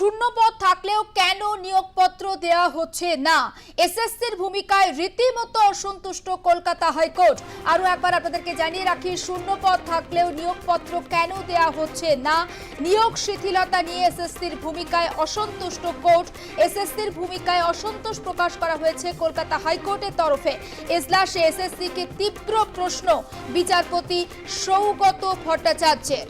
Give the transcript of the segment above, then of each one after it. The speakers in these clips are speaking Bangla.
শূন্যপদ থাকলেও কেন নিয়োগপত্র দেওয়া হচ্ছে না? এসএসসির ভূমিকায় রীতিমতো অসন্তুষ্ট কলকাতা হাইকোর্ট। আরও একবার আপনাদেরকে জানিয়ে রাখি, শূন্যপদ থাকলেও নিয়োগপত্র কেন দেওয়া হচ্ছে না? নিয়োগ শিথিলতা নিয়ে এসএসসির ভূমিকায় অসন্তুষ্ট কোর্ট। এসএসসির ভূমিকায় অসন্তোষ প্রকাশ করা হয়েছে কলকাতা হাইকোর্টের তরফে। এজলাসে এসএসসিকে তীব্র প্রশ্ন। বিচারপতি সৌগত ভট্টাচার্যের।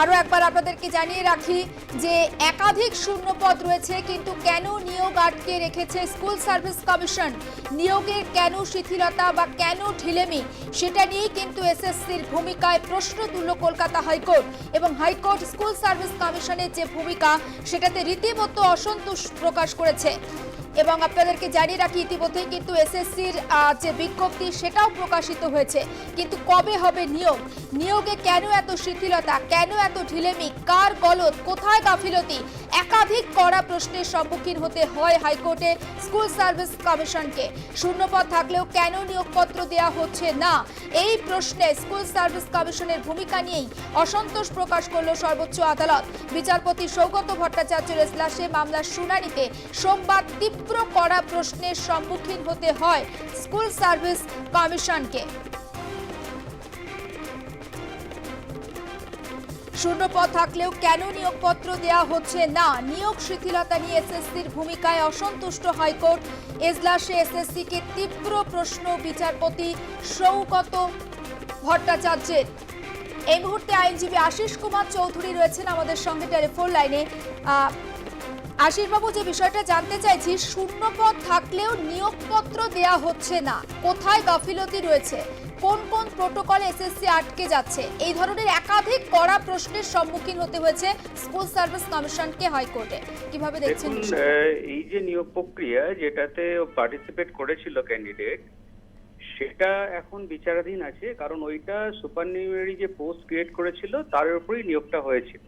আরও একবার আপনাদেরকে জানিয়ে রাখি যে একাধিক শূন্যপদ রয়েছে, কিন্তু কেন নিয়োগ আটকে রেখেছে স্কুল সার্ভিস কমিশন? নিয়োগের কেন শিথিলতা বা কেন ঢিলেমি? সেটা নিয়েই কিন্তু এসএসসির ভূমিকায় প্রশ্ন তুলল কলকাতা হাইকোর্ট এবং হাইকোর্ট স্কুল সার্ভিস কমিশনের যে ভূমিকা, সেটাতে রীতিমতো অসন্তোষ প্রকাশ করেছে। এবং আপনাদেরকে জানিয়ে রাখি, ইতিমধ্যেই কিন্তু এসএসসির যে বিজ্ঞপ্তি, সেটাও প্রকাশিত হয়েছে। কিন্তু কবে হবে নিয়োগ? নিয়োগে কেন এত শিথিলতা? কেন এত ঢিলেমি? কার গলত কোথায় গাফিলতি? একাধিক কড়া প্রশ্নের সম্মুখীন হতে হয় হাইকোর্টে স্কুল সার্ভিস কমিশনকে। শূন্যপদ থাকলেও কেন নিয়োগপত্র দেওয়া হচ্ছে না? এই প্রশ্নে স্কুল সার্ভিস কমিশনের ভূমিকা নিয়েই অসন্তোষ প্রকাশ করল সর্বোচ্চ আদালত। বিচারপতি সৌগত ভট্টাচার্যের এজলাসে মামলার শুনানিতে সোমবার তীব্র কড়া প্রশ্নের সম্মুখীন হতে হয় স্কুল সার্ভিস কমিশনকে। শূন্যপদ থাকলেও কেন নিয়োগপত্র দেয়া হচ্ছে না? নিয়োগ শিথিলতা নিয়ে এসএসসির ভূমিকায় অসন্তুষ্ট হাইকোর্ট। এজলাসে এসএসসিকে তীব্র প্রশ্ন বিচারপতি সৌগত ভট্টাচার্যের। এই মুহূর্তে আইনজীবী আশিস কুমার চৌধুরী রয়েছেন আমাদের সঙ্গে টেলিফোন লাইনে। আশিসবাবু যে বিষয়টা জানতে চাইছি শূন্য পদ থাকলেও নিয়োগপত্র দেয়া হচ্ছে না। কোথায় গাফিলতি রয়েছে? কোন কোন প্রোটোকল এসএসসি আটকে যাচ্ছে? এই ধরনের একাধিক কড়া প্রশ্নের সম্মুখীন হতে হয়েছে স্কুল সার্ভিস কমিশনকে হাইকোর্টে। কীভাবে দেখছেন এই যে নিয়োগ প্রক্রিয়া যেটাতে পার্টিসিপেট করেছিল ক্যান্ডিডেট সেটা এখন বিচারাধীন আছে কারণ ওইটা সুপারনিউমারি যে পোস্ট ক্রিয়েট করেছিল তার উপরেই নিয়োগটা হয়েছিল।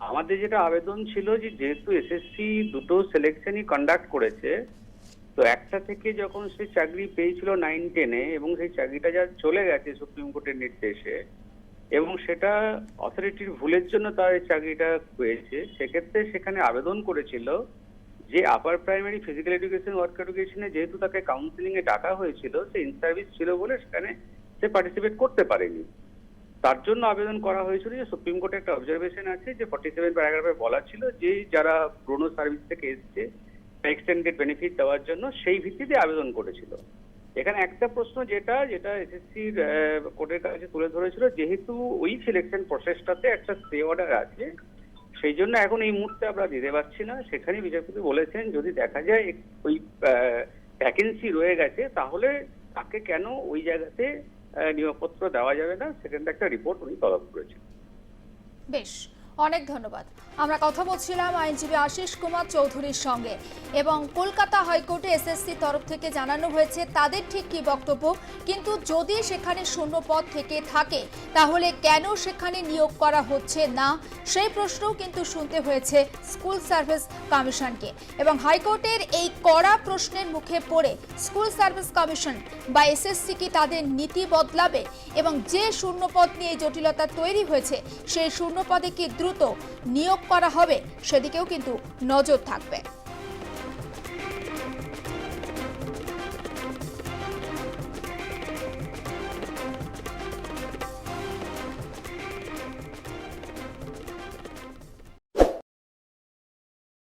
আমাদের যেটা আবেদন ছিল যে যেহেতু এসএসসি দুটো সিলেকশনই কন্ডাক্ট করেছে, তো একটা থেকে যখন সে চাকরি পেয়েছিল নাইন টেনে এবং সেই চাকরিটা যা চলে গেছে সুপ্রিম কোর্টের নির্দেশে এবং সেটা অথরিটির ভুলের জন্য তার এই চাকরিটা হয়েছে সেক্ষেত্রে সেখানে আবেদন করেছিল যে upper primary physical education work এডুকেশনে যেহেতু তাকে কাউন্সিলিং এ ডাকা হয়েছিল, সে ইন সার্ভিস ছিল বলে সেখানে সে পার্টিসিপেট করতে পারেনি। তার জন্য আবেদন করা হয়েছিল যে সুপ্রিম কোর্টে একটা অবজারভেশন আছে যে ফর্টি সেভেন প্যারাগ্রাফে বলা ছিল যে যারা পুরনো সার্ভিস থেকে এসছে এক্সটেন্ডেড বেনিফিট দেওয়ার জন্য সেই ভিত্তিতে আবেদন করেছিল। এখানে একটা প্রশ্ন যেটা যেটা এসএসসির কোর্টের কাছে তুলে ধরেছিল, যেহেতু ওই সিলেকশন প্রসেসটাতে একটা স্টে অর্ডার আছে, সেই জন্য এখন এই মুহূর্তে আমরা দিতে পারছি না। সেখানে বিচারপতি বলেছেন, যদি দেখা যায় ওই ভ্যাকেন্সি রয়ে গেছে, তাহলে তাকে কেন ওই জায়গাতে নিয়োগপত্র দেওয়া যাবে না সেখানটা একটা রিপোর্ট উনি তলব করেছেন। বেশ। অনেক ধন্যবাদ। আমরা কথা বলছিলাম আইনজীবী আশিস কুমার চৌধুরীর সঙ্গে এবং কলকাতা হাইকোর্টে এসএসসি তরফ থেকে জানানো হয়েছে তাদের ঠিক কি বক্তব্য, কিন্তু যদি সেখানে শূন্য পদ থেকে থাকে, তাহলে কেন সেখানে নিয়োগ করা হচ্ছে না? সেই প্রশ্নও কিন্তু শুনতে হয়েছে স্কুল সার্ভিস কমিশনকে এবং হাইকোর্টের এই কড়া প্রশ্নের মুখে পড়ে স্কুল সার্ভিস কমিশন বা এসএসসি কি তাদের নীতি বদলাবে এবং যে শূন্যপদ নিয়ে জটিলতা তৈরি হয়েছে, সেই শূন্যপদে কি দ্রুত নিয়োগ করা হবে সেদিকেও কিন্তু নজর থাকবে।